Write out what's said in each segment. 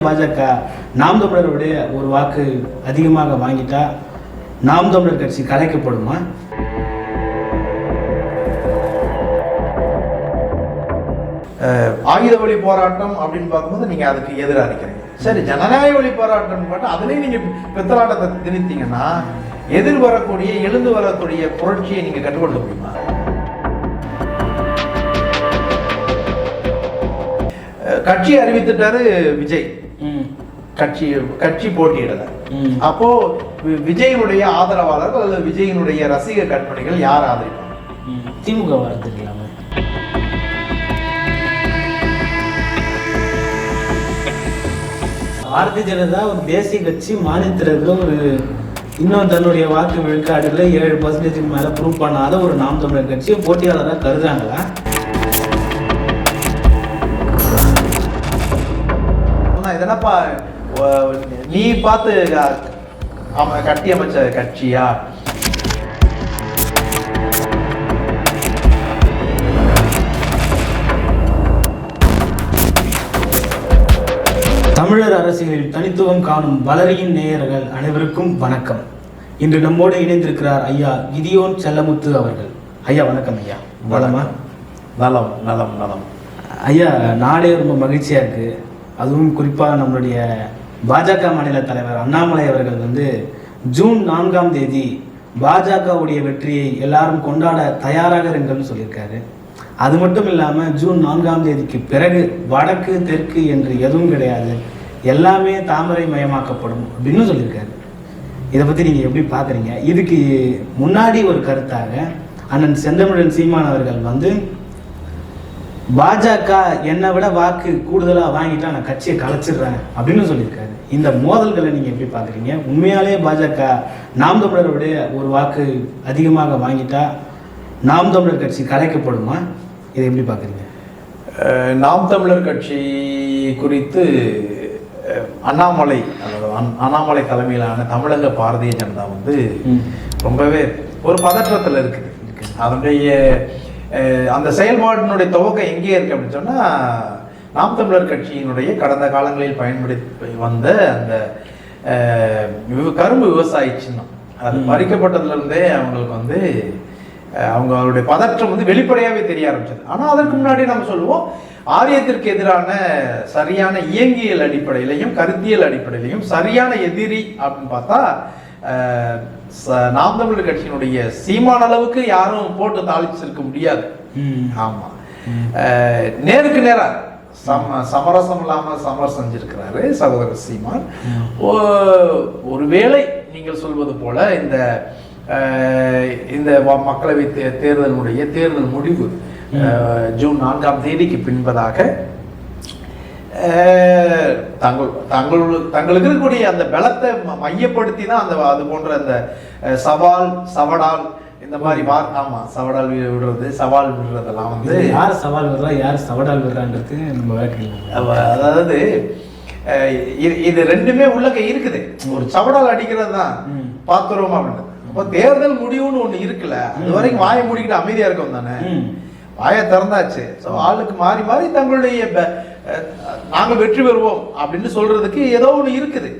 பாஜக நாம் தமிழருடைய ஒரு வாக்கு அதிகமாக வாங்கிட்டா நாம் தமிழர் கட்சி கலைக்கப்படுமா? ஆயுத வழி போராட்டம் அப்படின்னு பார்க்கும்போது நீங்க அதுக்கு எதிராக இருக்கிறீங்க சரி ஜனநாயக வழி போராட்டம் பார்த்தா அதுலேயும் நீங்க பித்தலாட்டத்தை திணித்தீங்கன்னா எதிர் வரக்கூடிய எழுந்து வரக்கூடிய புரட்சியை நீங்க கட்டுப்படுத்த முடியுமா? கட்சி அறிவித்துட்டாரு விஜய். கட்சி கட்சி போட்டியிடல. அப்போ விஜயினுடைய ஆதரவாளர்கள் அல்லது விஜயினுடைய ரசிக கற்பனைகள் யார் ஆதரிப்பாங்க. திமுக வரதுக்கலாமே பாரதிய ஜனதா ஒரு தேசிய கட்சி மாநிலத்தில் ஒரு இன்னும் தன்னுடைய வாக்கு விழுக்காடுல ஏழு பர்சன்டேஜுக்கு மேல ப்ரூவ் பண்ணாத ஒரு நாம் தமிழர் கட்சியை போட்டியாளராக கருதுறாங்களா? ஆனா, இதென்னப்பா வ- நீ பார்த்து அவன் கட்டி அமைச்ச கட்சியா? தமிழர் அரசியலில் தனித்துவம் காணும் வளரியின் நேயர்கள் அனைவருக்கும் வணக்கம். இன்று நம்மோடு இணைந்திருக்கிறார் ஐயா கிதியோன் செல்லமுத்து அவர்கள். ஐயா வணக்கம் ஐயா. வளமா? நலம் நலம் நலம். ஐயா நாடே ரொம்ப மகிழ்ச்சியாக இருக்குது அதுவும் குறிப்பாக நம்மளுடைய பாஜக மாநில தலைவர் அண்ணாமலை அவர்கள் வந்து ஜூன் நான்காம் தேதி பாஜகவுடைய வெற்றியை எல்லாரும் கொண்டாட தயாராக இருங்கள்னு சொல்லியிருக்காரு. அது மட்டும் இல்லாமல் ஜூன் நான்காம் தேதிக்கு பிறகு வடக்கு தெற்கு என்று எதுவும் கிடையாது. எல்லாமே தாமரை மயமாக்கப்படும் அப்படின்னு சொல்லியிருக்காரு. இதை பற்றி நீங்கள் எப்படி பார்க்குறீங்க இதுக்கு முன்னாடி ஒரு கருத்தாக அண்ணன் செந்தமிழன் சீமான் அவர்கள் வந்து பாஜக என்னை விட வாக்கு கூடுதலாக வாங்கிட்டா நான் கட்சியை கலைச்சிடுறேன் அப்படின்னு சொல்லியிருக்காரு. இந்த மோதல்களை நீங்கள் எப்படி பார்க்குறீங்க? உண்மையாலே பாஜக நாம் தமிழருடைய ஒரு வாக்கு அதிகமாக வாங்கிட்டா நாம் தமிழர் கட்சி கலைக்கப்படுமா? இதை எப்படி பார்க்குறீங்க? நாம் தமிழர் கட்சி குறித்து அண்ணாமலை அண்ணாமலை தலைமையிலான தமிழக பாரதிய ஜனதா வந்து. ரொம்பவே ஒரு பதற்றத்தில் இருக்குது. அதனுடைய அந்த செயல்பாட்டினுடைய துவக்கம் எங்கே இருக்கு அப்படின்னு சொன்னா நாம் தமிழர் கட்சியினுடைய கடந்த காலங்களில் பயன்படுத்தி வந்த அந்த கரும்பு விவசாய சின்னம் அது ம். பறிக்கப்பட்டதுல இருந்தே அவங்களுக்கு வந்து அஹ், அவங்களுடைய பதற்றம் வந்து வெளிப்படையாவே தெரிய ஆரம்பிச்சது ஆனா அதற்கு முன்னாடி நம்ம சொல்லுவோம் ஆரியத்திற்கு எதிரான சரியான இயங்கியல் அடிப்படையிலையும் கருத்தியல் அடிப்படையிலையும் சரியான எதிரி அப்படின்னு பார்த்தா நாம் தமிழர் கட்சியினுடைய சீமான அளவுக்கு யாரும் போட்டு தாளிச்சிருக்க முடியாது. ம். ஆமா. அஹ், நேருக்கு நேரா சம சமரசம் இல்லாம சமரசம் செஞ்சிருக்கிறாரு சகோதரர் சீமான். ஒருவேளை நீங்கள் சொல்வது போல இந்த இந்த மக்களவை தேர்தலுடைய தேர்தல் முடிவு ஜூன் நான்காம் தேதிக்கு பின்பதாக தங்கள் தங்கள் தங்களுக்கு இருக்கக்கூடிய அந்த பலத்தை மையப்படுத்தி தான் அந்த அது போன்ற அந்த சவால் சவடால் இந்த மாதிரி வார் ஆமா சவடால் விடுறது சவால் விடுறதெல்லாம் வந்து யார் சவால் விடுறா யார் சவடால் விடுறான்றது நம்ம அவ- அதாவது இது- ரெண்டுமே உள்ளக்க இருக்குது. ஒரு சவடால் அடிக்கிறது தான். பாத்துருவோம் அப்படின்றது அப்போ தேர்தல் முடிவுன்னு ஒண்ணு இருக்குல்ல அது வரைக்கும் வாயை மூடிக்கிட்டு அமைதியா இருக்கும் தானே. வாயை திறந்தாச்சு. ஸோ ஆளுக்கு மாறி மாறி தங்களுடைய நாங்கள் வெற்றி பெறுவோம் அப்படின்னு சொல்றதுக்கு ஏதோ ஒண்ணு இருக்குது.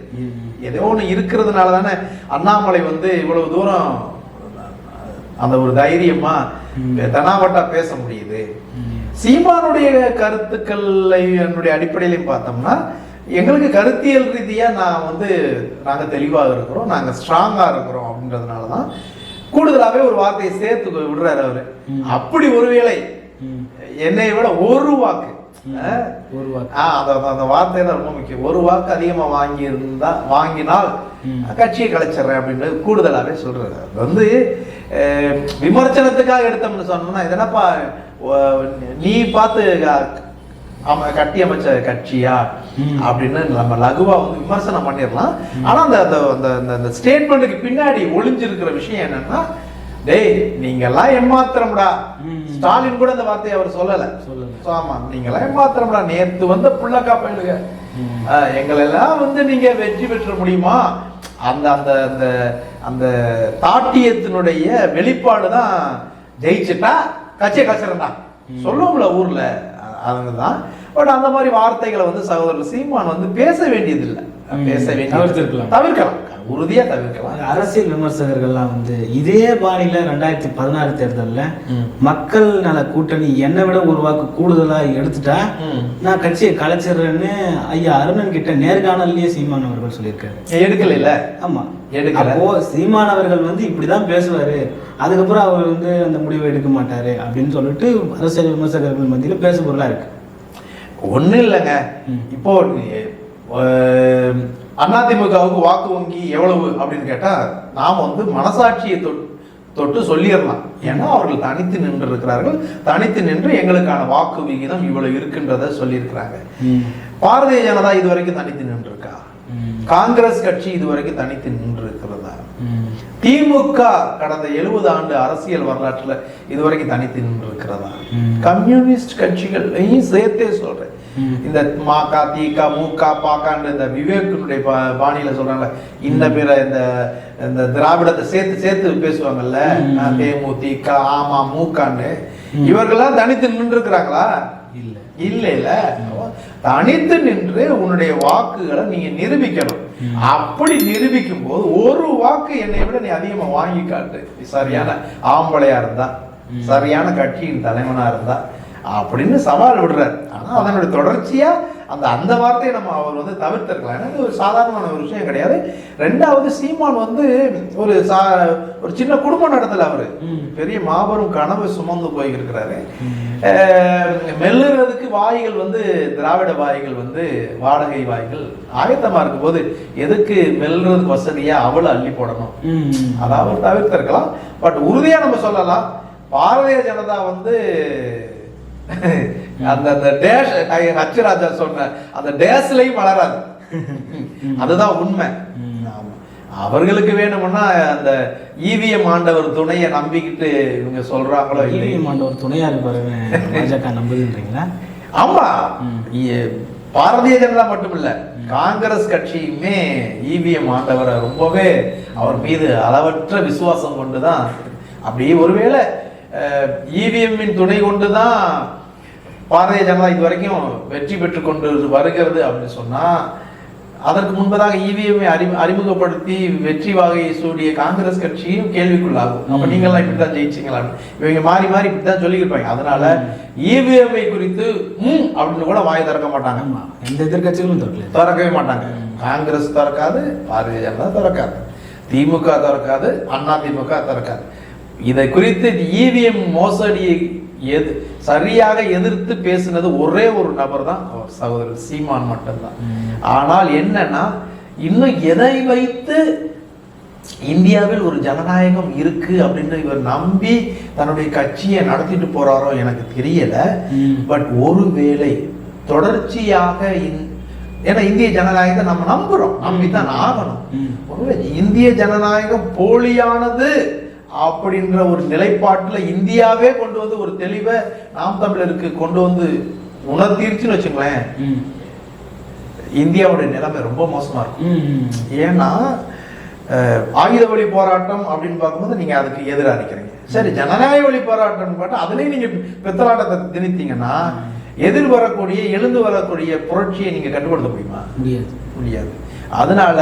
ஏதோ ஒண்ணு இருக்கிறதுனால தானே அண்ணாமலை வந்து இவ்வளவு தூரம் அந்த ஒரு தைரியமா. தனாவட்டா பேச முடியுது. சீமானுடைய கருத்துக்களை என்னுடைய அடிப்படையிலையும் பார்த்தோம்னா எங்களுக்கு கருத்தியல் ரீதியா நான் வந்து நாங்க தெளிவாக இருக்கிறோம் நாங்க ஸ்ட்ராங்கா இருக்கிறோம் அப்படின்றதுனால தான் கூடுதலாவே ஒரு வார்த்தையை சேர்த்து விடுறாரு அவரு. அப்படி ஒருவேளை. என்னை விட ஒரு வாக்கு ஒரு வாக்கு. அந்த அந்த- வார்த்தை தான் ரொம்ப முக்கியம். ஒரு வாக்கு அதிகமா வாங்கி இருந்தா வாங்கினால். கட்சியை கலைச்சிடுறேன் அப்படின்றது கூடுதலாவே சொல்றாரு. அது வந்து விமர்சனத்துக்காக எடுத்தோம்னு சொன்னோம்னா இதென்னப்பா நீ பார்த்து கட்டி அமைச்ச கட்சியா. அப்படின்னு நம்ம லகுவா வந்து விமர்சனம் பண்ணிடலாம். ஆனா அந்த அந்த அந்த- ஸ்டேட்மெண்ட்டுக்கு பின்னாடி ஒளிஞ்சிருக்கிற விஷயம் என்னன்னா டேய் நீங்க எல்லாம் ஏமாத்திரம்டா. ஸ்டாலின் கூட அந்த வார்த்தையை அவர் சொல்லல. சொல்லல. ஆமா நீங்க எல்லாம் ஏமாத்திரம்டா நேத்து வந்த புள்ளக்கா பயிலுங்க ம். எங்களெல்லாம் வந்து நீங்க வெற்றி பெற்ற முடியுமா? அந்த அந்த அந்த அந்த தாட்டியத்தினுடைய வெளிப்பாடு தான் ஜெயிச்சுட்டா கட்சியை கச்சிடா சொல்லுவோம்ல ஊர்ல அவங்க தான் பட் அந்த மாதிரி வார்த்தைகளை வந்து சகோதரர் சீமான் வந்து பேச வேண்டியதில்லை. பேச. தவிர்க்கலாம் உறுதியா தவிர்க்கலாம் அரசியல் விமர்சகர்கள்லாம் வந்து இதே பாணியில ரெண்டாயிரத்தி பதினாறு தேர்தல்ல. மக்கள் நல கூட்டணி என்னை விட ஒரு வாக்கு கூடுதலா எடுத்துட்டா. நான் கட்சியை கலைச்சிடுறேன்னு ஐயா அருணன் கிட்ட நேர்காணல்லயே சீமான் அவர்கள் சொல்லியிருக்காரு எடுக்கல இல்ல ஆமா எடுக்கல. அப்போ சீமான் அவர்கள் வந்து இப்படிதான் பேசுவாரு அதுக்கப்புறம் அவர் வந்து அந்த முடிவை எடுக்க மாட்டாரு அப்படின்னு சொல்லிட்டு அரசியல் விமர்சகர்கள் மத்தியில பேச பொருளா இருக்கு ஒண்ணு இல்லைங்க. இப்போ அதிமுகவுக்கு வாக்கு வங்கி எவ்வளவு அப்படின்னு கேட்டா நாம வந்து மனசாட்சியை தொட்டு தொட்டு சொல்லிடலாம் ஏன்னா அவர்கள் தனித்து நின்று இருக்கிறார்கள் தனித்து நின்று எங்களுக்கான வாக்கு விகிதம் இவ்வளவு இருக்குன்றத சொல்லியிருக்கிறாங்க. பாரதிய ஜனதா இதுவரைக்கும் தனித்து நின்று இருக்கா. காங்கிரஸ் கட்சி இதுவரைக்கும் தனித்து நின்று இருக்கிறதா. திமுக கடந்த எழுபது ஆண்டு அரசியல் வரலாற்றுல இதுவரைக்கும் தனித்து நின்று இருக்கிறதா. கம்யூனிஸ்ட் கட்சிகளையும் சேர்த்தே சொல்றேன். இந்த மாகா தீகா மூகா பாக்கான்னு இந்த விவேகனுடைய பாணியில சொல்றாங்கல்ல இந்த பிற இந்த இந்த திராவிடத்தை சேர்த்து சேர்த்து பேசுவாங்கல்ல தேமு தீகா ஆமா மூக்கான்னு. இவர்கள்லாம் தனித்து நின்று இருக்கிறாங்களா இல்ல இல்ல. இல்ல தனித்து நின்று உன்னுடைய வாக்குகளை நீங்க நிரூபிக்கணும். அப்படி நிரூபிக்கும் போது ஒரு வாக்கு என்னை விட நீ அதிகமா வாங்கி காட்டு. சரியான ஆம்பளையா இருந்தா. சரியான கட்சியின் தலைவனா இருந்தா அப்படின்னு சவால் விடுறாரு. ஆனா அதனுடைய தொடர்ச்சியா அந்த அந்த வார்த்தையை நம்ம அவர் வந்து தவிர்த்திருக்கலாம். ஏன்னா இது ஒரு சாதாரணமான ஒரு விஷயம் கிடையாது. ரெண்டாவது சீமான் வந்து ஒரு சா ஒரு சின்ன குடும்பம் நடத்தல அவரு. பெரிய மாபெரும் கனவு சுமந்து போயிருக்கிறாரு மெல்லுறதுக்கு வாய்கள் வந்து திராவிட வாய்கள் வந்து வாடகை வாய்கள் ஆயத்தமா இருக்கும்போது எதுக்கு மெல்லுறதுக்கு வசதியா அவளை அள்ளி போடணும். அதாவது தவிர்த்திருக்கலாம். பட் உறுதியா நம்ம சொல்லலாம். பாரதிய ஜனதா வந்து அந்த அந்த டேஷ் ஹச் ராஜா சொன்ன அந்த டேஸ்லயும் வளராது. அதுதான் உண்மை. அவர்களுக்கு வேணும்னா அந்த இவிஎம் ஆண்டவர் துணையை நம்பிக்கிட்டு இவங்க சொல்றாங்களோ இல்லை EVM ஆண்டவர் துணையா இருப்பாருன்னு பாஜக நம்புதுன்றீங்களா? ஆமா. பாரதிய ஜனதா மட்டும் இல்ல காங்கிரஸ் கட்சியுமே இவிஎம் ஆண்டவரை ரொம்பவே அவர் மீது அளவற்ற விசுவாசம் கொண்டுதான். அப்படியே ஒருவேளை இவிஎம்மின் துணை கொண்டுதான் பாரதிய ஜனதா இது வரைக்கும் வெற்றி பெற்று கொண்டு வருகிறது அப்படின்னு சொன்னா அதற்கு முன்பதாக இவிஎம்ஐ அறி அறிமுகப்படுத்தி வெற்றி வாகையை சூடிய காங்கிரஸ் கட்சியும் கேள்விக்குள்ளாகும். அப்ப ம். நீங்களாம் இப்படித்தான் ஜெயிச்சீங்களான்னு இவங்க மாறி மாறி இப்படித்தான் சொல்லியிருப்பாங்க. அதனால இவிஎம்ஐ குறித்து ம் அப்படின்னு கூட வாய் திறக்க மாட்டாங்க. எந்த எதிர்கட்சிகளும் திறக்கல. திறக்கவே மாட்டாங்க. காங்கிரஸ் திறக்காது பாரதிய ஜனதா திறக்காது. திமுக திறக்காது அண்ணா திமுக திறக்காது. இதை குறித்து இவிஎம் மோசடியை எது சரியாக எதிர்த்து பேசினது ஒரே ஒரு நபர் தான் அவர் சகோதரர் சீமான் மட்டும்தான். ஆனால் என்னன்னா இன்னும் எதை வைத்து இந்தியாவில் ஒரு ஜனநாயகம் இருக்கு அப்படின்னு இவர் நம்பி தன்னுடைய கட்சியை நடத்திட்டு போறாரோ எனக்கு தெரியல. பட் ஒருவேளை தொடர்ச்சியாக ஏன்னா இந்திய ஜனநாயகத்தை நம்ம நம்புறோம் நம்பித்தான் ஆகணும். ஒருவேளை இந்திய ஜனநாயகம் போலியானது அப்படின்ற ஒரு நிலைப்பாட்டுல இந்தியாவே கொண்டு வந்து ஒரு தெளிவை நாம் தமிழருக்கு கொண்டு வந்து உணர்த்திருச்சுன்னு வச்சுங்களேன். இந்தியாவுடைய நிலைமை ரொம்ப மோசமா இருக்கும். ஏன்னா ஆயுத வழி போராட்டம் அப்படின்னு பார்க்கும்போது நீங்க அதுக்கு எதிராக நிற்கிறீங்க சரி ஜனநாயக வழி போராட்டம் பார்த்தா அதுலயும் நீங்க பித்தலாட்டத்தை திணித்தீங்கன்னா எதிர் வரக்கூடிய எழுந்து வரக்கூடிய புரட்சியை நீங்க கட்டுப்படுத்த முடியுமா? முடியாது. முடியாது. அதனால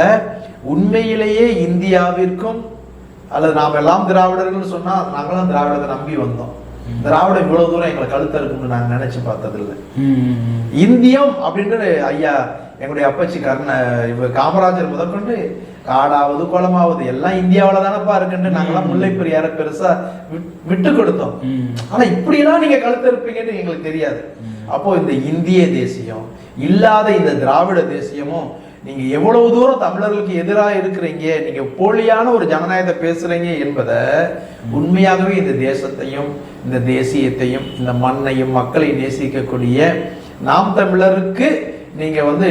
உண்மையிலேயே இந்தியாவிற்கும் அல்லது நாம் எல்லாம் திராவிடர்கள் சொன்னா நாங்களாம் திராவிடத்தை நம்பி வந்தோம். திராவிடம் இவ்வளவு தூரம் எங்களை கழுத்த இருக்கும்னு நாங்க நினைச்சு பார்த்ததில்லை. இந்தியம் அப்படின்றது ஐயா எங்களுடைய அப்பச்சி கர்ண இவர் காமராஜர் முதற்கொண்டு காடாவது குளமாவது எல்லாம் இந்தியாவில தானப்பா இருக்குன்னு நாங்கெல்லாம் முல்லை பெரியார பெருசா விட்- விட்டு கொடுத்தோம். ஆனா இப்படியெல்லாம் நீங்க கழுத்து இருப்பீங்கன்னு எங்களுக்கு தெரியாது. அப்போ இந்த இந்திய தேசியம் இல்லாத இந்த திராவிட தேசியமும் நீங்க எவ்வளவு தூரம் தமிழர்களுக்கு எதிராக இருக்கிறீங்க நீங்க போலியான ஒரு ஜனநாயகத்தை பேசுறீங்க என்பதை உண்மையாகவே இந்த தேசத்தையும் இந்த தேசியத்தையும் இந்த மண்ணையும் மக்களை நேசிக்கக்கூடிய நாம் தமிழருக்கு நீங்க வந்து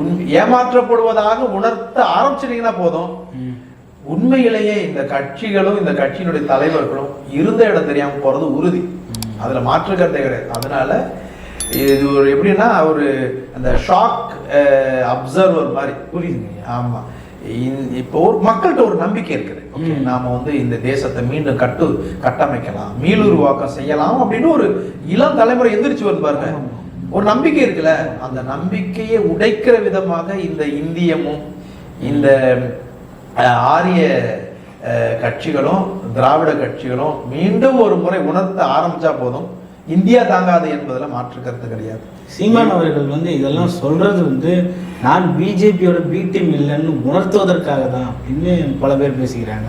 உண் ஏமாற்றப்படுவதாக உணர்த்த ஆரம்பிச்சிட்டீங்கன்னா போதும். உண்மையிலேயே இந்த கட்சிகளும் இந்த கட்சியினுடைய தலைவர்களும் இருந்த இடம் தெரியாம போறது உறுதி. அதுல மாற்று கருத்தே கிடையாது அதனால இது ஒரு எப்படின்னா ஒரு அந்த ஷாக் அப்சர்வர் மாதிரி. புரியுதுங்க? ஆமா. இந்த- இப்போ ஒரு மக்கள்கிட்ட ஒரு நம்பிக்கை இருக்குது. ஓகே. நாம வந்து இந்த தேசத்தை மீண்டும் கட்டு கட்டமைக்கலாம் மீளுருவாக்கம் செய்யலாம் அப்படின்னு ஒரு இளம் தலைமுறை எந்திரிச்சு ஆமா. ஒரு நம்பிக்கை இருக்குல்ல? அந்த நம்பிக்கையை உடைக்கிற விதமாக இந்த இந்தியமும் இந்த ஆரிய கட்சிகளும் திராவிட கட்சிகளும் மீண்டும் ஒரு முறை உணர்த்த ஆரம்பிச்சா போதும். இந்தியா தாங்காது என்பதில் மாற்று கருத்து கிடையாது. சீமான் அவர்கள் வந்து இதெல்லாம் சொல்றது வந்து நான் பிஜேபியோட பி டீம் இல்லைன்னு உணர்த்துவதற்காக தான் அப்படின்னு பல பேர் பேசிக்கிறாங்க.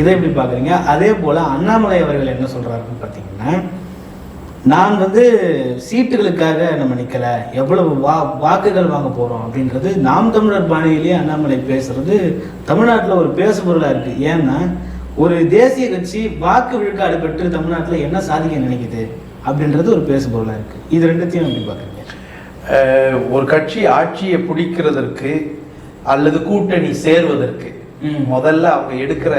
இதை எப்படி பார்க்குறீங்க? அதே போல் அண்ணாமலை அவர்கள் என்ன சொல்கிறாருன்னு பார்த்தீங்கன்னா நான் வந்து சீட்டுகளுக்காக நம்ம நிற்கலை எவ்வளவு வா வாக்குகள் வாங்க போகிறோம் அப்படின்றது நாம் தமிழர் பாணியிலேயே அண்ணாமலை பேசுறது தமிழ்நாட்டில் ஒரு பேசுபொருளாக இருக்குது ஏன்னா ஒரு தேசிய கட்சி வாக்கு விழுக்காடு பெற்று தமிழ்நாட்டில் என்ன சாதிக்க நினைக்குது? அப்படின்றது ஒரு பேசுபொருளாக இருக்குது இது ரெண்டுத்தையும் எப்படி பார்க்குறீங்க ஒரு கட்சி ஆட்சியை பிடிக்கிறதற்கு அல்லது கூட்டணி சேர்வதற்கு. முதல்ல அவங்க எடுக்கிற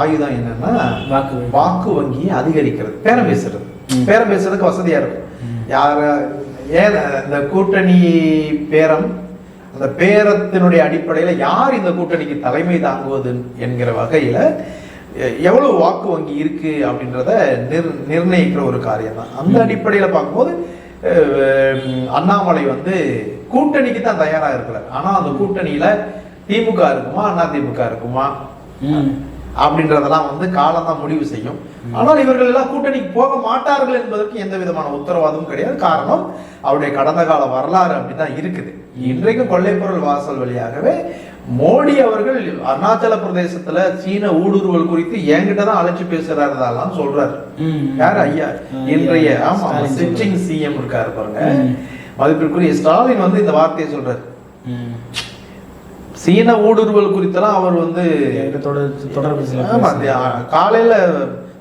ஆயுதம் என்னன்னா வாக்கு. வாக்கு வங்கியை அதிகரிக்கிறது பேரம் பேசுறது. பேரம் பேசுறதுக்கு வசதியா இருக்கும் யார ஏன் இந்த கூட்டணி பேரம் அந்த பேரத்தினுடைய அடிப்படையில யார் இந்த கூட்டணிக்கு தலைமை தாங்குவது என்கிற வகையில எ- எவ்வளவு வாக்கு வங்கி இருக்கு அப்படின்றத நிர் நிர்ணயிக்கிற ஒரு காரியம் தான் அந்த அடிப்படையில பார்க்கும்போது அண்ணாமலை வந்து கூட்டணிக்கு தான் தயாரா இருக்கிறார் ஆனா அந்த கூட்டணியில திமுக இருக்குமா அண்ணா திமுக இருக்குமா அப்படின்றதெல்லாம் வந்து காலம் தான் முடிவு செய்யும். ஆனால் இவர்கள் எல்லாம் கூட்டணிக்கு போக மாட்டார்கள் என்பதற்கு எந்த விதமான உத்தரவாதமும் கிடையாது. காரணம் அவருடைய கடந்த கால வரலாறு அப்படிதான் இருக்குது. இன்றைக்கும் கொல்லைப்பொருள் வாசல் வழியாகவே மோடி அவர்கள் அருணாச்சல பிரதேசத்துல சீன ஊடுருவல் குறித்து என்கிட்ட தான் அழைச்சு பேசுறாருதாலாம் சொல்றாரு. யார்? ஐயா. இன்றைய ஆமா சிட்டிங் சிஎம் இருக்காரு பாருங்க. மதிப்பிற்குரிய ஸ்டாலின் வந்து இந்த வார்த்தையை சொல்றாரு. சீன ஊடுருவல் குறித்தெல்லாம் அவர் வந்து தொடர்பு காலையில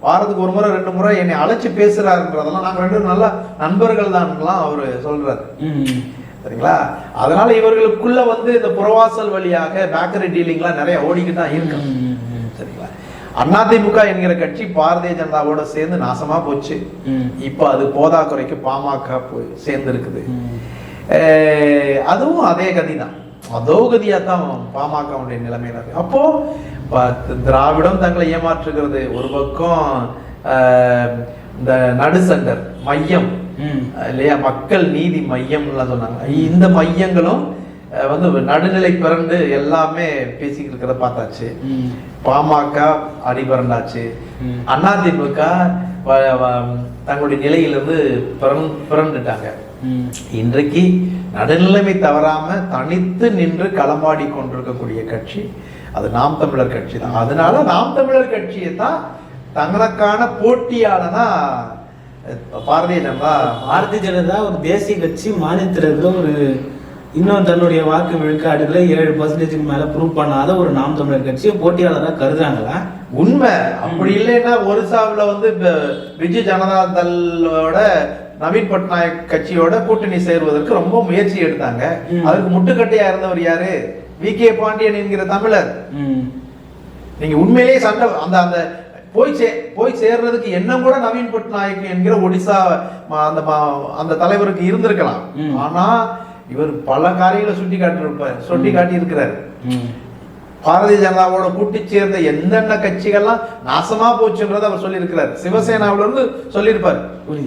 வாரத்துக்கு ஒரு முறை ரெண்டு முறை என்னை அழைச்சு பேசுறாருன்றதெல்லாம் நாங்க ரெண்டு நல்ல நண்பர்கள் தான்லாம் அவர் சொல்றாரு. சரிங்களா? அதனால இவர்களுக்குள்ள வந்து இந்த புறவாசல் வழியாக பேக்கரி டீலிங்லாம் நிறைய ஓடிக்கிட்டு தான் இருக்கு. ம், ம், சரிங்களா? அதிமுக என்கிற கட்சி பாரதிய ஜனதாவோட சேர்ந்து நாசமா போச்சு. இப்போ அது போதாக்குறைக்கு பாமக போய் சேர்ந்து இருக்குது அதுவும் அதே கதி தான் அதோ கதியா தான் பாமகவுடைய நிலைமையில இருக்கு. அப்போ திராவிடம் தங்களை ஏமாற்றுகிறது. ஒரு பக்கம் இந்த நடுசண்டர் மையம் ம். இல்லையா மக்கள் நீதி மையம்லாம் சொன்னாங்க இந்த மையங்களும் வந்து நடுநிலை பிறண்டு எல்லாமே பேசிக்கிட்டு இருக்கிறத பார்த்தாச்சு. பாமக அடிபரண்டாச்சு. அதிமுக தங்களுடைய நிலையிலிருந்து பிறந் பிறண்டுட்டாங்க ம். இன்றைக்கு நடுநிலைமை தவறாம தனித்து நின்று களமாடி கொண்டிருக்கக்கூடிய கட்சி அது நாம் தமிழர் கட்சி தான் அதனால நாம் தமிழர் கட்சியை தான் தங்களுக்கான போட்டியாளனா பாரதிய ஜனதா? பாரதிய ஜனதா ஒரு தேசிய கட்சி மாநிலத்தில் ஒரு இன்னும் தன்னுடைய வாக்கு விழுக்காடுகளை ஏழு பர்சன்டேஜுக்கு மேல ப்ரூவ் பண்ணாத ஒரு நாம் தமிழர் கட்சியை போட்டியாளராக கருதுறாங்களா? உண்மை. அப்படி இல்லைன்னா ஒரிசாவில் வந்து இப்ப பிஜு ஜனதா தளோட நவீன் பட்நாயக் கட்சியோட கூட்டணி சேர்வதற்கு ரொம்ப முயற்சி எடுத்தாங்க. அதுக்கு முட்டுக்கட்டையா இருந்தவர் யாரு? வி கே பாண்டியன் என்கிற தமிழர். நீங்க உண்மையிலேயே சண்டை அந்த அந்த போய் சே போய் சேர்றதுக்கு எண்ணம் கூட நவீன் பட்நாயக் என்கிற ஒடிசா அந்த அந்த தலைவருக்கு இருந்திருக்கலாம். ஆனா இவர் பல காரியங்களை சுட்டி காட்டியிருப்பார் சுட்டி காட்டி இருக்கிறார். பாரதிய ஜனதாவோட கூட்டி சேர்ந்த எந்தெந்த கட்சிகள்லாம் நாசமா போச்சுன்றதை அவர் சொல்லியிருக்கிறார். சிவசேனாவுல இருந்து சொல்லியிருப்பார்.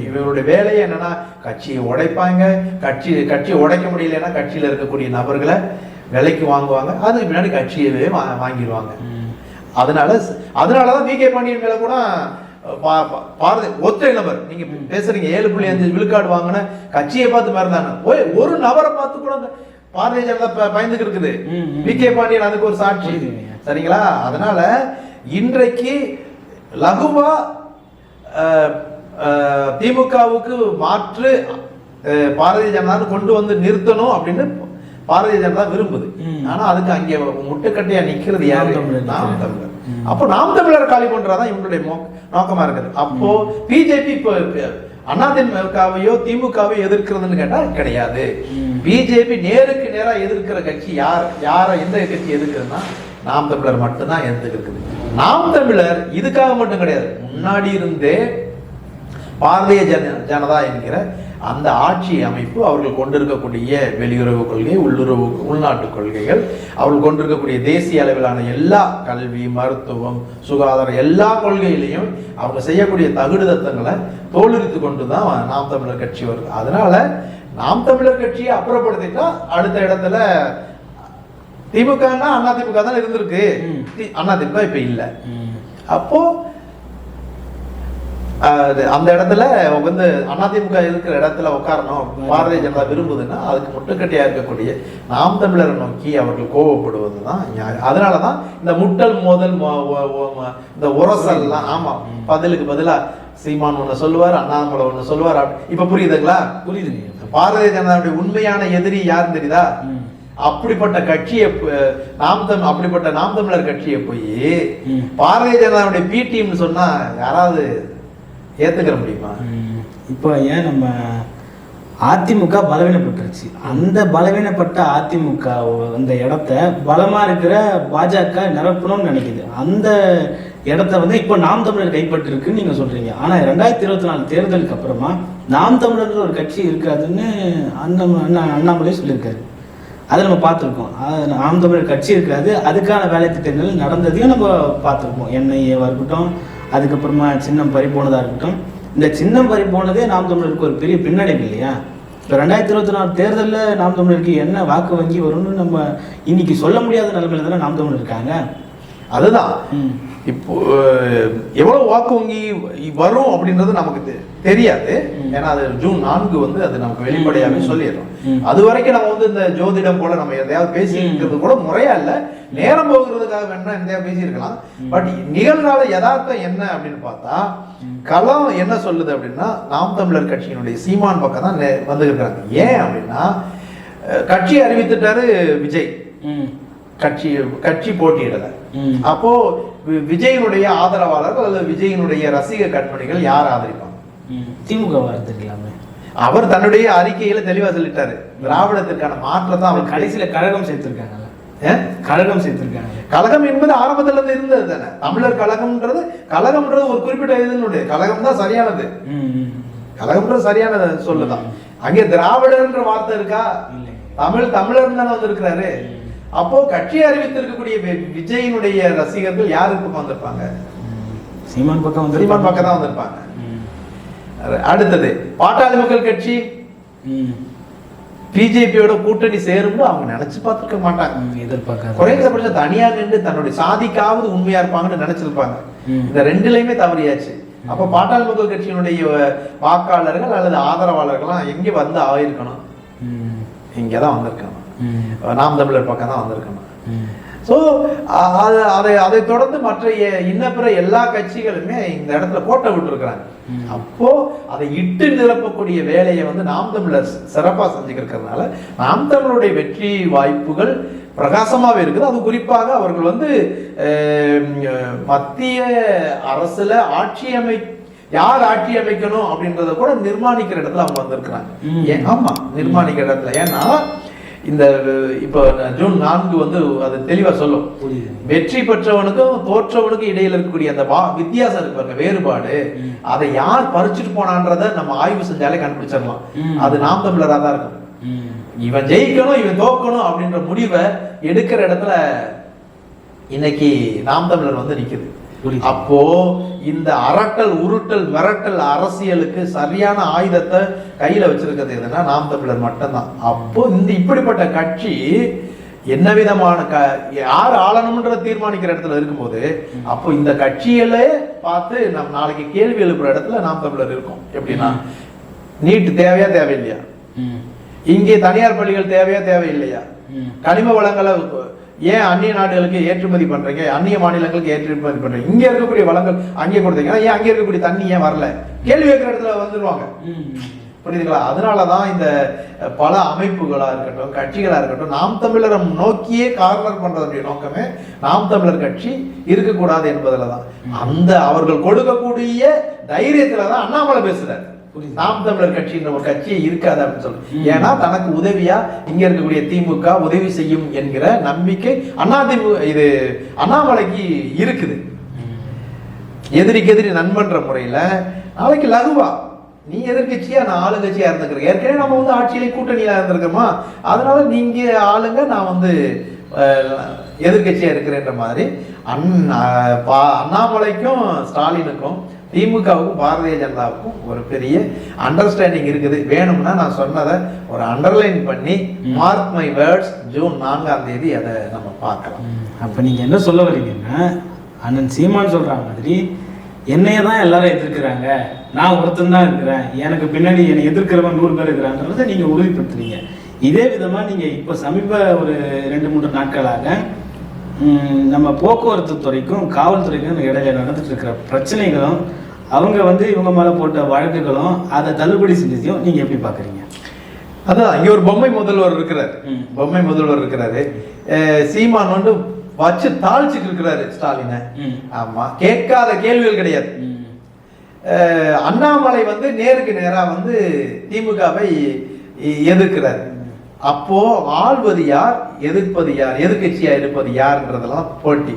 இவருடைய வேலையை என்னன்னா கட்சியை உடைப்பாங்க. கட்சி கட்சியை உடைக்க முடியலன்னா கட்சியில இருக்கக்கூடிய நபர்களை விலைக்கு வாங்குவாங்க. அதுக்கு பின்னாடி கட்சியவே வா- வாங்கிடுவாங்க. ம். அதனால அதனாலதான் வி கே பாண்டியன் மேல கூட பாரதி ஒற்றை நபர் நீங்க பேசுறீங்க ஏழு புள்ளி அஞ்சு விழுக்காடு வாங்கின கட்சியை பார்த்து மறந்தாங்க ஒரு நபரை பார்த்து கூட பாரதிய ஜனதா பயந்துக்கு இருக்குது. வி கே பாண்டியன் அதுக்கு ஒரு சாட்சி. சரிங்களா? அதனால இன்றைக்கு லகுவா திமுகவுக்கு மாற்று பாரதிய ஜனதா கொண்டு வந்து நிறுத்தணும் அப்படின்னு பாரதிய ஜனதா விரும்புது. ஆனா அதுக்கு அங்கே முட்டுக்கட்டையா நிக்கிறது யாரு? நாம் தமிழர். அப்போ நாம் தமிழர் காலி பண்றதான் இவங்களுடைய மோ- நோக்கமா இருக்குது. அப்போ பிஜேபி இப்போ அதிமுகவையோ திமுகவையோ எதிர்க்கிறதுன்னு கேட்டா கிடையாது. பிஜேபி நேருக்கு நேரா எதிர்க்கிற கட்சி யார் யாரை எந்த கட்சி எதிர்க்கிறதுனா நாம் தமிழர் மட்டும்தான் எதிர்க்கிறது நாம் தமிழர் இதுக்காக மட்டும் கிடையாது. முன்னாடி இருந்தே பாரதிய ஜன ஜனதா என்கிற அந்த ஆட்சி அமைப்பு அவர்கள் கொண்டிருக்கக்கூடிய வெளியுறவு கொள்கை உள்ளுறவு உள்நாட்டு கொள்கைகள் அவர்கள் கொண்டிருக்கக்கூடிய தேசிய அளவிலான எல்லா கல்வி மருத்துவம் சுகாதாரம் எல்லா கொள்கையிலையும் அவங்க செய்யக்கூடிய தகுடுதத்தங்களை தோலுரித்து கொண்டு தான் நாம் தமிழர் கட்சி வருது. அதனால நாம் தமிழர் கட்சியை அப்புறப்படுத்திட்டா அடுத்த இடத்துல திமுகன்னா அண்ணா திமுக தான் இருந்திருக்கு அண்ணா திமுக இப்ப இல்ல. ம். அந்த இடத்துல வந்து அதிமுக இருக்கிற இடத்துல உட்காரணும் பாரதிய ஜனதா விரும்புதுன்னா அதுக்கு முட்டுக்கட்டையா இருக்கக்கூடிய நாம் தமிழரை நோக்கி அவர்கள் கோவப்படுவது தான் அதனால தான் இந்த முட்டல் மோதல் இந்த உரசல்லாம் ஆமா பதிலுக்கு பதிலா சீமான் ஒண்ணு சொல்லுவார் அண்ணாமலை ஒண்ணு சொல்லுவார். இப்ப புரியுதுங்களா? புரியுதுங்க. பாரதிய ஜனதாவுடைய உண்மையான எதிரி யாருன்னு தெரியுதா. அப்படிப்பட்ட கட்சியை நாம் தம் அப்படிப்பட்ட நாம் தமிழர் கட்சியை போய். பாரதிய ஜனதாவுடைய பி டீம்னு சொன்னா யாராவது ஏத்துக்கிற முடியுமா? இப்போ ஏன் நம்ம அதிமுக பலவீனப்பட்டுருச்சு. அந்த பலவீனப்பட்ட அதிமுக அந்த இடத்த பலமா இருக்கிற பாஜக நிரப்பணும்னு நினைக்குது. அந்த இடத்த வந்து இப்போ நாம் தமிழர் கைப்பற்றிருக்குன்னு நீங்க சொல்றீங்க. ஆனா ரெண்டாயிரத்தி இருபத்தி நாலு தேர்தலுக்கு அப்புறமா நாம் தமிழர் ஒரு கட்சி இருக்காதுன்னு அண்ணா அண்ணா அண்ணாமலை சொல்லியிருக்காரு. அதை நம்ம பார்த்துருக்கோம். அது நாம் தமிழர் கட்சி இருக்காது. அதுக்கான வேலை திட்டங்கள் நடந்ததையும் நம்ம பார்த்துருக்கோம். என்ஐஏவாக இருக்கட்டும் அதுக்கப்புறமா சின்னம் பறி போனதாக இருக்கட்டும். இந்த சின்னம் பறி போனதே நாம் தமிழருக்கு ஒரு பெரிய பின்னடைவு இல்லையா? இப்போ ரெண்டாயிரத்தி இருபத்தி நாலு தேர்தலில் நாம் தமிழருக்கு என்ன வாக்கு வங்கி வரும்னு நம்ம இன்னைக்கு சொல்ல முடியாத நிலைமையில தானே நாம் தமிழர் இருக்காங்க. அதுதான். ம். இப்போ அஹ், எவ்வளவு வாக்கு வங்கி வரும் அப்படின்றது நமக்கு தெரியாது. ஏன்னா அது ஜூன் நான்கு வந்து அது நமக்கு வெளிப்படையாவே ம். சொல்லிடுறோம். அது வரைக்கும் நம்ம வந்து இந்த ஜோதிடம் போல நம்ம எதையாவது பேசிக்கிறது கூட முறையா இல்ல. நேரம் போகிறதுக்காக வேணா எதையாவது பேசியிருக்கலாம். பட் நிகழ்கால யதார்த்தம் என்ன அப்படின்னு பார்த்தா களம் என்ன சொல்லுது அப்படின்னா நாம் தமிழர் கட்சியினுடைய சீமான் பக்கம் தான் நே- வந்துருக்காங்க ஏன் அப்படின்னா கட்சி அறிவித்துட்டாரு விஜய். கட்சி கட்சி போட்டியிடல. அப்போ விஜயினுடைய ஆதரவாளர்கள் அல்லது விஜயினுடைய ரசிக கண்மணிகள் யார் ஆதரிப்பாங்க? திமுக வார்த்தைக்கலாமே அவர் தன்னுடைய அறிக்கையில தெளிவா சொல்லிட்டாரு. திராவிடத்திற்கான மாற்றத்தை அவர் கடைசியில் கழகம் சேர்த்துருக்காங்கல்ல. ஏன்? கழகம் சேர்த்துருக்காங்க கழகம் என்பது ஆரம்பத்துல இருந்து இருந்தது தானே. தமிழர் கழகம்ன்றது கழகம்ன்றது ஒரு குறிப்பிட்ட இதனுடைய கழகம் தான் சரியானது. கழகம்ன்றது சரியான சொல்லுதான். அங்கே திராவிடர்ன்ற வார்த்தை இருக்கா? இல்லை தமிழ் தமிழர் தானே வந்திருக்கிறாரு. அப்போ கட்சி அறிவித்திருக்கக்கூடிய விஜயினுடைய ரசிகர்கள் யாருக்கு வந்திருப்பாங்க ம். சீமான் பக்கம் வந்து சீமான் பக்கம் தான் வந்திருப்பாங்க. அடுத்தது பாட்டாளி மக்கள் கட்சி. பிஜேபியோட கூட்டணி சேரும்னு அவங்க நினைச்சு பார்த்துருக்க மாட்டாங்க ம், எதிர்பார்க்காத குறைந்தபட்சம் தனியா நின்று தன்னுடைய சாதிக்காவது உண்மையா இருப்பாங்கன்னு நினைச்சிருப்பாங்க. இந்த ரெண்டுலயுமே தவறியாச்சு அப்ப பாட்டாளி மக்கள் கட்சியினுடைய வாக்காளர்கள் அல்லது ஆதரவாளர்கள்லாம் எங்க வந்து ஆயிருக்கணும் ம். இங்கதான் வந்திருக்கணும் ம். நாம் தமிழர் பக்கம் தான் வந்திருக்கணும். ஸோ அது அதை அதை தொடர்ந்து மற்ற இன்னபிற எல்லா கட்சிகளுமே இந்த இடத்துல கோட்டை விட்டுருக்குறாங்க. அப்போ அதை இட்டு நிரப்பக்கூடிய வேலையை வந்து நாம் தமிழர் சிறப்பா செஞ்சுக்கிறதுனால நாம் தமிழருடைய வெற்றி வாய்ப்புகள் பிரகாசமாவே இருக்குது அது குறிப்பாக அவர்கள் வந்து மத்திய அரசுல ஆட்சி அமை யார் ஆட்சி அமைக்கணும் அப்படின்றத கூட நிர்மாணிக்கிற இடத்துல அவங்க வந்திருக்கிறாங்க. ஏன் ஆமா நிர்மாணிக்கிற இடத்துல ஏன்னா இந்த இப்போ ஜூன் நான்கு வந்து அது தெளிவா சொல்லும் வெற்றி பெற்றவனுக்கும் தோற்றவனுக்கும் இடையில இருக்கக்கூடிய அந்த வா வித்தியாசம் இருக்கு பாருங்க வேறுபாடு. அதை யார் பறிச்சுட்டு போனான்றத நம்ம ஆய்வு செஞ்சாலே கண்டுபிடிச்சிடலாம். அது நாம் தமிழரா தான் இருக்கும். இவன் ஜெயிக்கணும் இவன் தோக்கணும் அப்படின்ற முடிவை எடுக்கிற இடத்துல இன்னைக்கு நாம் தமிழர் வந்து நிக்குது புரியுது. அப்போ இந்த அரட்டல் உருட்டல் மிரட்டல் அரசியலுக்கு சரியான ஆயுதத்தை கையில வச்சிருக்கிறது எதுனா நாம் தமிழர் மட்டும்தான். அப்போ இந்த இப்படிப்பட்ட கட்சி என்ன விதமான க யார் ஆளணும்ன்ற தீர்மானிக்கிற இடத்துல இருக்கும்போது அப்போ இந்த கட்சியிலே பார்த்து நம்ம நாளைக்கு கேள்வி எழுப்புற இடத்துல நாம் தமிழர் இருக்கோம். எப்படின்னா நீட் தேவையா தேவையில்லையா. இங்கே தனியார் பள்ளிகள் தேவையா தேவையில்லையா. கனிம வளங்களை ஏன் அந்நிய நாடுகளுக்கு ஏற்றுமதி பண்றீங்க? அந்நிய மாநிலங்களுக்கு ஏற்றுமதி பண்றீங்க. இங்க இருக்கக்கூடிய வளங்கள் அங்கே கொடுத்தீங்க ஏன் அங்கே இருக்கக்கூடிய தண்ணி ஏன் வரல? கேள்வி கேட்கிற இடத்துல வந்துருவாங்க. ம். புரியுதுங்களா? அதனாலதான் இந்த பல அமைப்புகளா இருக்கட்டும் கட்சிகளா இருக்கட்டும் நாம் தமிழரை நோக்கியே கார்னர் பண்றதுடைய நோக்கமே நாம் தமிழர் கட்சி இருக்கக்கூடாது என்பதுல தான் அந்த அவர்கள் கொடுக்கக்கூடிய தைரியத்துல தான் அண்ணாமலை பேசுறாரு. புரியுது. நாம் தமிழர் கட்சின்ற ஒரு கட்சியே இருக்காது அப்படின்னு சொல்லி. ஏன்னா தனக்கு உதவியா இங்க இருக்கக்கூடிய திமுக உதவி செய்யும் என்கிற நம்பிக்கை அதிமுக இது அண்ணாமலைக்கு இருக்குது. எதிரிக்கு எதிரி நண்பன்ற முறையில நாளைக்கு லகுவா. நீ எதிர்க்கட்சியா நான் ஆளுங்கட்சியா இருந்துக்கிறேன். ஏற்கனவே நம்ம வந்து ஆட்சியிலே கூட்டணியில இருந்திருக்கோமா அதனால நீங்க ஆளுங்க நான் வந்து அஹ், எதிர்க்கட்சியா இருக்கிறேன்ற மாதிரி. அண் அஹ், பா- அண்ணாமலைக்கும் ஸ்டாலினுக்கும் திமுகவுக்கும் பாரதிய ஜனதாவுக்கும் ஒரு பெரிய அண்டர்ஸ்டாண்டிங் இருக்குது. வேணும்னா நான் சொன்னதை ஒரு அண்டர்லைன் பண்ணி மார்க் மை வேர்ட்ஸ் ஜூன் நான்காம் தேதி அதை நம்ம பார்க்கலாம். அப்போ நீங்கள் என்ன சொல்ல வரீங்கன்னா அண்ணன் சீமான் சொல்கிற மாதிரி என்னைய தான் எல்லாரும் எதிர்க்கிறாங்க. நான் ஒருத்தன் தான் இருக்கிறேன். எனக்கு பின்னாடி என்னை எதிர்க்கிறவன் நூறு பேர் இருக்கிறாங்கிறத நீங்கள் உறுதிப்படுத்துறீங்க. இதே விதமாக நீங்கள் இப்போ சமீப ஒரு ரெண்டு மூன்று நாட்களாக நம்ம போக்குவரத்து துறைக்கும் காவல்துறைக்கும் இடையில நடந்துட்டு இருக்கிற பிரச்சனைகளும் அவங்க வந்து இவங்க மேலே போட்ட வழக்குகளும் அதை தள்ளுபடி செஞ்சதையும் நீங்கள் எப்படி பார்க்குறீங்க அதான் இங்க ஒரு பொம்மை முதல்வர் இருக்கிறார். பொம்மை முதல்வர் இருக்கிறாரு. சீமான் வந்து வச்சு தாழ்ச்சிட்டு இருக்கிறாரு ஸ்டாலினை. ஆமா கேட்காத கேள்விகள் கிடையாது. அண்ணாமலை வந்து நேருக்கு நேரா வந்து திமுகவை எதிர்க்கிறார். அப்போ ஆள்வது யார் எதிர்ப்பது யார் எதிர்க்கட்சியா இருப்பது யார்ன்றதெல்லாம் போட்டி.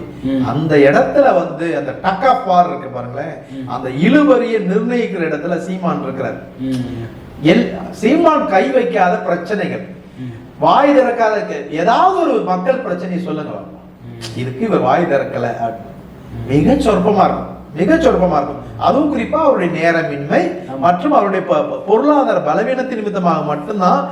அந்த இடத்துல வந்து அந்த டக் ஆஃப் வார் இருக்கு பாருங்களேன். அந்த இழுபறியை நிர்ணயிக்கிற இடத்துல சீமான் இருக்கிறார். எல் சீமான் கை வைக்காத பிரச்சனைகள். வாய் திறக்காத ஏதாவது ஒரு மக்கள் பிரச்சனையை சொல்லுங்க. இதுக்கு இவர் வாய் திறக்கல. மிக சொற்பமா இருக்கும். மிக சொற்பமா இருக்கும். அதுவும் குறிப்பா அவருடைய நேரமின்மை. மற்றும் அவருடைய பொருளாதார பலவீனத்தின் நிமித்தமாக மட்டும்தான்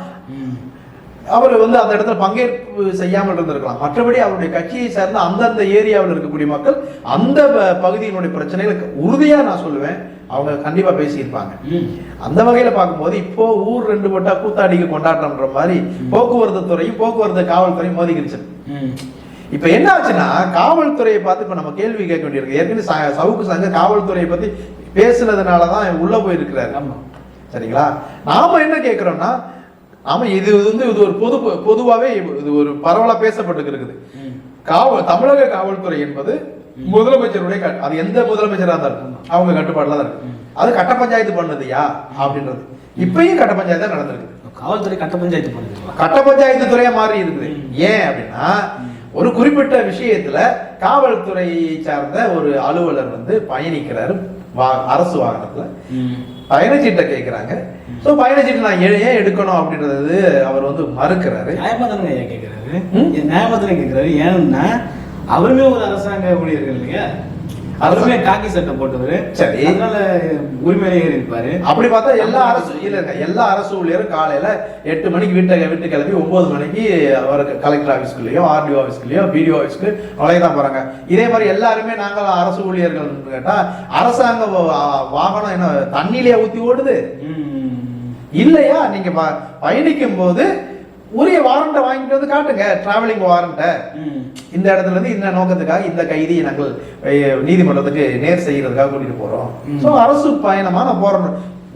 அவர் வந்து அந்த இடத்துல பங்கேற்பு செய்யாமல் இருந்திருக்கலாம். மற்றபடி அவருடைய கட்சியை சேர்ந்த அந்தந்த ஏரியாவில் இருக்கக்கூடிய மக்கள் அந்த பகுதியினுடைய பிரச்சனைகளுக்கு உறுதியா நான் சொல்லுவேன். அவங்க கண்டிப்பா பேசியிருப்பாங்க. அந்த வகையில பார்க்கும்போது இப்போ ஊர் ரெண்டு பட்டா கூத்தாடிக்கு கொண்டாட்டம்ன்ற மாதிரி போக்குவரத்து துறையும் போக்குவரத்து காவல்துறையும் மோதிக்கிடுச்சு இப்ப என்ன ஆச்சுன்னா காவல்துறையை பார்த்து இப்ப நம்ம கேள்வி கேட்க வேண்டியிருக்கு. ஏற்கனவே சவுக்கு சங்க காவல்துறையை பத்தி பேசுனதுனாலதான் உள்ள போயிருக்கிறாரு. சரிங்களா? நாம என்ன கேட்கிறோம்னா நாம இது வந்து இது ஒரு பொது பொதுவாவே இது ஒரு பரவலா பேசப்பட்டு இருக்குது காவல் தமிழக காவல்துறை என்பது முதலமைச்சருடைய அது எந்த முதலமைச்சரா இருந்தாலும் அவங்க கட்டுப்பாடுல தான் இருக்கு. அது கட்ட பஞ்சாயத்து பண்ணதுயா அப்படின்றது. இப்பயும் கட்ட பஞ்சாயத்து தான் நடந்திருக்கு. காவல்துறை கட்ட பஞ்சாயத்து பண்ணுதுங்களா கட்ட பஞ்சாயத்து துறையா மாறி இருக்குது. ஏன் அப்படின்னா ஒரு குறிப்பிட்ட விஷயத்துல காவல்துறையை சார்ந்த ஒரு அலுவலர் வந்து பயணிக்கிறாரு அரசு வாகனத்துல. பயணச்சீட்டை கேட்குறாங்க ஸோ பயணச்சீட்டு நான் ஏன் ஏன் எடுக்கணும் அப்படின்றது அவர் வந்து மறுக்கிறாரு. நியாயமா தானே ஐயா கேட்குறாரு ம்? நியாயமா தானே கேட்குறாரு ஏன்னா அவருமே ஒரு அரசாங்க ஊழியர்கள் இல்லையா? அவருமே காக்கி சட்டை போட்டவர். சரி. அதனால உரிமையில ஏறி இருப்பாரு. அப்படி பார்த்தா எல்லா அரசு இல்ல எல்லா அரசு ஊழியரும் காலையில எட்டு மணிக்கு வீட்டை விட்டு கிளம்பி ஒன்பது மணிக்கு அவர் கலெக்டர் ஆஃபீஸ்க்குள்ளேயோ ஆர்டிஓ ஆஃபீஸ்க்குள்ளேயோ பிடிஓ ஆஃபீஸ்க்கு நுழைய தான் போறாங்க. இதே மாதிரி எல்லாருமே நாங்கள் அரசு ஊழியர்கள் கேட்டா அரசாங்க வாகனம் என்ன தண்ணியிலேயே ஊத்தி ஓடுது. இல்லையா? நீங்க ப- பயணிக்கும் போது உரிய வாரண்ட்டை வாங்கிட்டு வந்து காட்டுங்க டிராவலிங் வாரண்ட்டை இந்த இடத்துல இருந்து இந்த நோக்கத்துக்காக இந்த கைதியை நாங்கள் நீதிமன்றத்துக்கு நேர் செய்யறதுக்காக கூட்டிட்டு போறோம். சோ அரசு பயணமா நான் போறோம்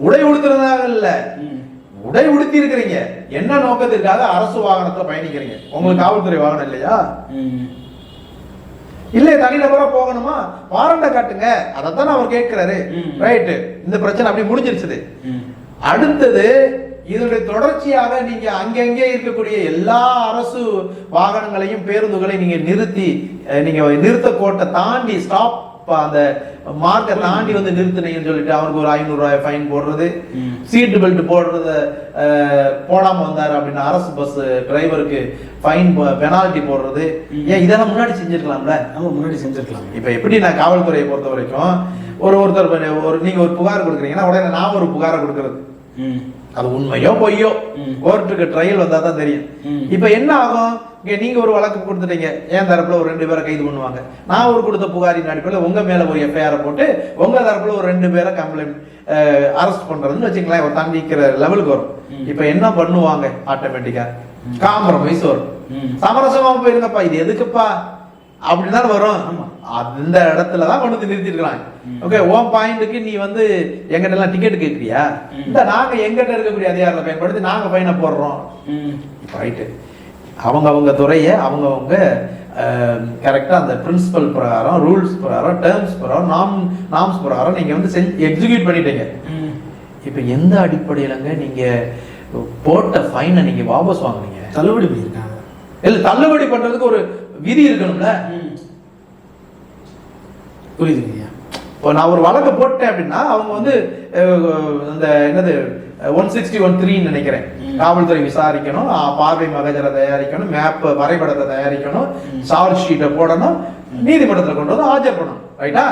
உடை உடுத்துறதாக இல்ல. உடை உடுத்தி இருக்கிறீங்க என்ன நோக்கத்திற்காக அரசு வாகனத்துல பயணிக்கிறீங்க? உங்களுக்கு காவல்துறை வாகனம் இல்லையா? இல்ல தனிநபரா போகணுமா? வாரண்ட காட்டுங்க. அதைத்தான் அவர் கேட்கிறாரு. ரைட்டு இந்த பிரச்சனை அப்படி முடிஞ்சிருச்சுது. அடுத்தது இதனுடைய தொடர்ச்சியாக நீங்க அங்கங்கே இருக்கக்கூடிய எல்லா அரசு வாகனங்களையும் பேருந்துகளையும் நீங்க நிறுத்தி நீங்க நிறுத்த கோட்டை தாண்டி ஸ்டாப் அந்த மார்க்கை தாண்டி வந்து நிறுத்தினீங்கன்னு சொல்லிட்டு அவருக்கு ஒரு ஐநூறு ரூபாய் ஃபைன் போடுறது. சீட் பெல்ட் போடுறத போடாம வந்தாரு அப்படின்னு அரசு பஸ் டிரைவருக்கு ஃபைன் பெனால்டி போடுறது. ஏன் இதெல்லாம் முன்னாடி செஞ்சிருக்கலாம்ல? நம்ம முன்னாடி செஞ்சிருக்கலாம். இப்ப எப்படி நான் காவல்துறையை பொறுத்த வரைக்கும் ஒரு ஒருத்தர் ஒரு நீங்க ஒரு புகார் கொடுக்குறீங்கன்னா உடனே நான் ஒரு புகாரை கொடுக்கறது. அது உண்மையோ பொய்யோ. கோர்ட்டுக்கு ட்ரையல் வந்தா தான் தெரியும். இப்ப என்ன ஆகும்? இங்க நீங்க ஒரு வழக்கு கொடுத்துட்டீங்க. என் தரப்புல ஒரு ரெண்டு பேரை கைது பண்ணுவாங்க. நான் ஒரு கொடுத்த புகாரின் அடிப்படையில் உங்க மேல ஒரு எஃப்ஐஆர் போட்டு உங்க தரப்புல ஒரு ரெண்டு பேரை கம்ப்ளைண்ட் அரெஸ்ட் பண்றதுன்னு வச்சுங்களேன் ஒரு தண்டிக்கிற லெவலுக்கு வரும். இப்ப என்ன பண்ணுவாங்க? ஆட்டோமேட்டிக்கா காம்ப்ரமைஸ் வரும். ம். சமரசமா போயிருங்கப்பா. இது எதுக்குப்பா? அப்படின்னு தானே வரும். அந்த இடத்துல தான் கொண்டு வந்து நிறுத்திருக்கிறாங்க. ஓகே உன் பாயிண்ட்டுக்கு நீ வந்து எங்கிட்ட எல்லாம் டிக்கெட் கேட்குறியா. இந்த நாங்க எங்கிட்ட இருக்கக்கூடிய அதிகாரத்தை பயன்படுத்தி நாங்க பையனை போடுறோம். ம். ரைட்டு அவங்க அவங்க துறையை அவங்க அவங்க கரெக்டாக அந்த பிரின்சிபல் பிரகாரம் ரூல்ஸ் பிரகாரம் டேர்ம்ஸ் பிரகாரம் நாம் நாம்ஸ் பிரகாரம் நீங்க வந்து செஞ்சு எக்ஸிக்யூட் பண்ணிட்டீங்க. இப்போ எந்த அடிப்படையிலங்க நீங்க போட்ட ஃபைனை நீங்க வாபஸ் வாங்குனீங்க? தள்ளுபடி பண்ணியிருக்காங்க. இல்ல தள்ளுபடி பண்றதுக்கு ஒரு விதி இருக்கணும்ல? ம் புரியுதுங்கய்யா இப்போ நான் ஒரு வழக்கு போட்டேன் அப்படின்னா அவங்க வந்து அந்த என்னது ஒன் சிக்ஸ்டி ஒன் த்ரீன்னு நினைக்கிறேன். காவல்துறை விசாரிக்கணும் பார்வை மகஜரை தயாரிக்கணும் மேப் வரைபடத்தை தயாரிக்கணும். சார்ஜ் ஷீட்டை போடணும் நீதிமன்றத்தில் கொண்டு வந்து ஆஜர் பண்ணணும். ரைட்டா?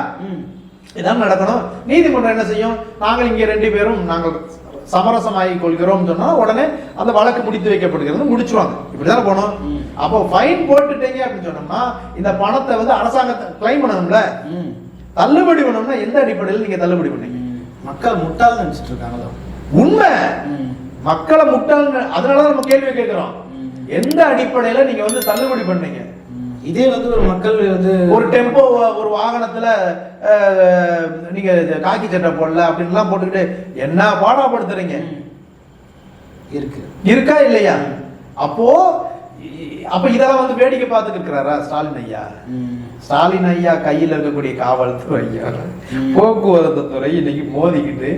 இதான் நடக்கணும். நீதிமன்றம் என்ன செய்யும்? நாங்கள் இங்கே ரெண்டு பேரும் நாங்கள் சமரசமாகி கொள்கிறோம் சொன்னா உடனே அந்த வழக்கு முடித்து வைக்கப்படுகிறது முடிச்சுருவாங்க. இப்படிதானே போகணும்? ம். அப்போ ஃபைன் போட்டுட்டீங்க அப்படின்னு சொன்னோம்னா இந்த பணத்தை வந்து அரசாங்கத்தை கிளைம் பண்ணணும்ல. தள்ளுபடி பண்ணணும்னா எந்த அடிப்படையில் நீங்க தள்ளுபடி பண்ணீங்க. மக்கள் முட்டாள் நினைச்சிட்டு இருக்காங்களோ உண்மை. மக்களை முட்டாள் அதனாலதான் நம்ம கேள்வி கேட்கிறோம். எந்த அடிப்படையில நீங்க வந்து தள்ளுபடி பண்ணீங்க. இதே வந்து ஒரு மக்கள் வந்து ஒரு டெம்போ ஒரு வாகனத்துல நீங்க காக்கி சட்டை போடல அப்படின்லாம் போட்டுக்கிட்டு என்ன பாடாப்படுத்துறீங்க. இருக்கு இருக்கா இல்லையா அப்போ அப்ப இதெல்லாம் வந்து வேடிக்கை பார்த்துட்டு இருக்கிறாரா ஸ்டாலின் ஐயா. ஸ்டாலின் ஐயா கையில் இருக்கக்கூடிய காவல்துறை. போக்குவரத்து துறை இன்னைக்கு மோதிக்கிட்டு.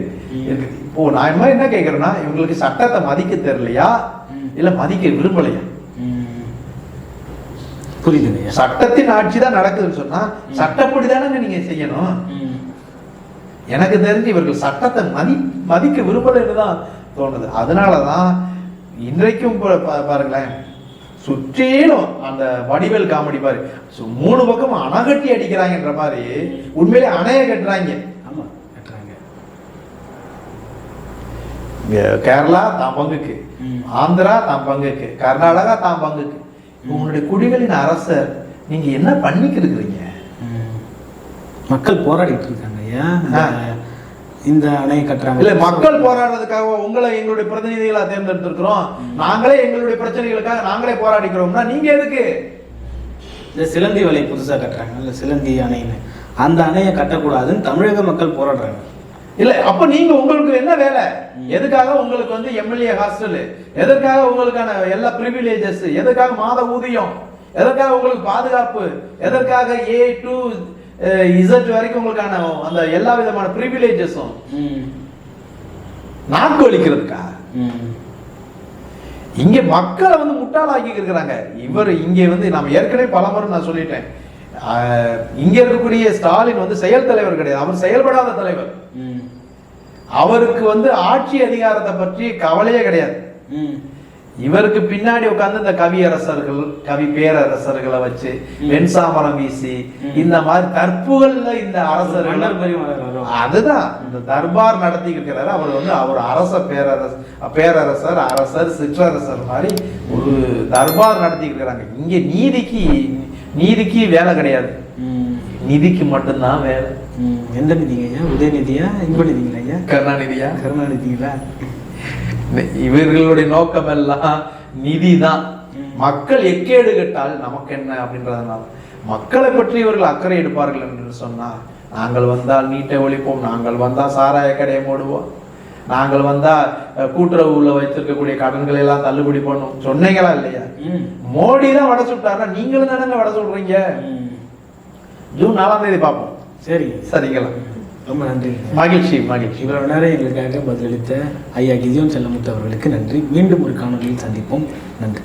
இருக்குது இப்போ நான் என்ன என்ன கேட்கறேன்னா இவங்களுக்கு சட்டத்தை மதிக்க தெரியலையா. இல்ல மதிக்க விரும்பலையா ம். புரியுதுங்க சட்டத்தின் ஆட்சி தான் நடக்குதுன்னு சொன்னா சட்டப்படி தானே நீங்க செய்யணும். எனக்கு தெரிஞ்சு இவர்கள் சட்டத்தை மதி மதிக்க விரும்பலைன்னு தான் தோணுது அதனால தான் இன்றைக்கும் பாருங்களேன் சுற்றிலும் அந்த வடிவேல் காமெடி பாரு. மூணு பக்கம் அணகட்டி அடிக்கிறாங்கன்ற மாதிரி உண்மையிலே அணைய கட்டுறாங்க. ஆமா கட்டுறாங்க. இங்க கேரளா தான் பங்குக்கு. ஆந்திரா தான் பங்குக்கு கர்நாடகா தான் பங்குக்கு. உங்களுடைய குடிகளின் அரசர் நீங்க என்ன ம். மக்கள் போராடிட்டு இருக்காங்க ஏன் ஆ. இந்த அணையை கட்டுறாங்க. இல்ல மக்கள் போராடுறதுக்காக உங்களை எங்களுடைய பிரதிநிதிகளா தேர்ந்தெடுத்திருக்கிறோம். நாங்களே எங்களுடைய பிரச்சனைகளுக்காக நாங்களே போராடிக்கிறோம்னா நீங்க எதுக்கு? இந்த சிலந்தி வலை புதுசா கட்டுறாங்க. இல்ல சிலந்தி அணைன்னு. அந்த அணையை கட்டக்கூடாதுன்னு தமிழக மக்கள் போராடுறாங்க. இல்ல அப்ப நீங்க உங்களுக்கு என்ன வேலை? எதுக்காக உங்களுக்கு வந்து எம்எல்ஏ ஹாஸ்டல்? எதற்காக உங்களுக்கான எல்லா ப்ரிவிலேஜஸ் எதற்காக மாத ஊதியம்? எதற்காக உங்களுக்கு பாதுகாப்பு? எதற்காக ஏ டு இசட் வரைக்கும் உங்களுக்கான அந்த எல்லா விதமான ப்ரிவிலேஜஸும். நாக்கு வலிக்கிறதுக்கா. இங்க மக்களை வந்து முட்டாளாக்கி இருக்கிறாங்க இவர் இங்க வந்து நம்ம ஏற்கனவே பலமுறை நான் சொல்லிட்டேன் இங்க இருக்கக்கூடிய ஸ்டாலின் வந்து செயல் தலைவர் கிடையாது அவர் செயல்படாத தலைவர். அவருக்கு வந்து ஆட்சி அதிகாரத்தை பற்றி கவலையே கிடையாது. இவருக்கு பின்னாடி உட்கார்ந்து இந்த கவியரசர்கள் கவி பேரரசர்களை வச்சு வெண்சாமரம் வீசி. இந்த மாதிரி தற்புகள்ல இந்த அரசர்கள். அதுதான். இந்த தர்பார் நடத்தி இருக்கிறாரு. அவர் வந்து அவர் அரச பேரரசர் பேரரசர் அரசர் சிற்றரசர் மாதிரி ஒரு தர்பார் நடத்தி இருக்கிறாங்க. இங்க நீதிக்கு நீதிக்கு வேலை கிடையாது. நிதிக்கு மட்டும்தான் வேலை. எந்த நிதிங்க ஐயா? உதயநிதியா? இன்ப நிதிங்களா ஐயா? கருணாநிதியா? கருணாநிதிங்களா? இவர்களுடைய நோக்கம் எல்லாம் நிதி தான். மக்கள் எக்கேடு கெட்டால் நமக்கு என்ன அப்படின்றதுனால. மக்களை பற்றி இவர்கள் அக்கறை எடுப்பார்கள் என்று சொன்னால் நாங்கள் வந்தால் நீட்டை ஒழிப்போம் நாங்கள் வந்தால் சாராய கடையை மூடுவோம். நாங்கள் வந்தா அஹ், கூட்டுறவுல வைத்திருக்கக்கூடிய கடன்களை எல்லாம் தள்ளுபடி பண்ணும் சொன்னீங்களா இல்லையா. மோடி தான் வட சுட்டாரா நீங்களும் தானங்க வட சொல்றீங்க? ம். ஜூன் நாலாம் தேதி பார்ப்போம். சரி. சரிங்களா? ரொம்ப நன்றி. மகிழ்ச்சி மகிழ்ச்சி. இவ்வளவு நேரம் எங்களுக்காக பதிலளித்த ஐயா கிதியோன் செல்லமுத்து அவர்களுக்கு நன்றி. மீண்டும் ஒரு காணொலியில் சந்திப்போம். நன்றி.